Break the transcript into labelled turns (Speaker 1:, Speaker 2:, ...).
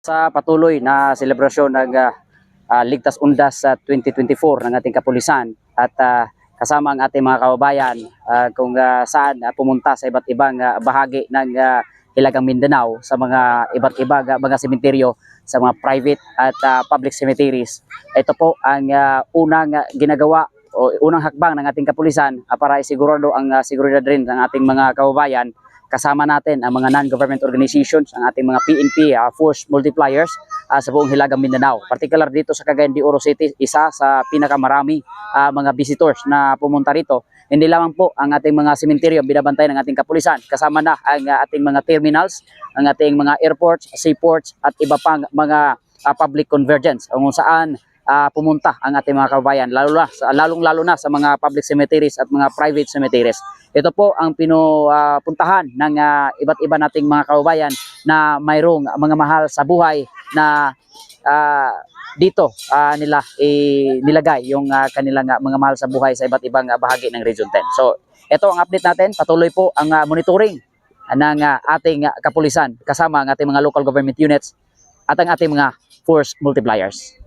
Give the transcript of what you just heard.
Speaker 1: sa patuloy na selebrasyon ng ah, Ligtas Undas sa 2024 ng ating kapulisan at ah, kasama ang ating mga kababayan ah, kung ah, saan ah, pumunta sa iba't ibang ah, bahagi ng ah, Hilagang Mindanao sa mga iba't ibang ah, mga sementeryo sa mga private at ah, public cemeteries. Ito po ang ah, unang ah, ginagawa o unang hakbang ng ating kapulisan ah, para isigurado ang ah, seguridad rin ng ating mga kababayan kasama natin ang mga non-government organizations, ang ating mga PNP, uh, force multipliers uh, sa buong Hilagang Mindanao. Particular dito sa Cagayan de Oro City, isa sa pinakamarami uh, mga visitors na pumunta rito. Hindi lamang po ang ating mga sementeryo binabantay ng ating kapulisan, kasama na ang uh, ating mga terminals, ang ating mga airports, seaports at iba pang mga uh, public convergence kung saan uh, pumunta ang ating mga kababayan lalo na lalong lalo na sa mga public cemeteries at mga private cemeteries. Ito po ang pinupuntahan ng ah, iba't iba nating mga kababayan na mayroong mga mahal sa buhay na ah, dito ah, nila eh, nilagay yung ah, kanilang ah, mga mahal sa buhay sa iba't ibang ah, bahagi ng Region 10. So, ito ang update natin. Patuloy po ang ah, monitoring ng ah, ating ah, kapulisan kasama ang ating mga local government units at ang ating mga force multipliers.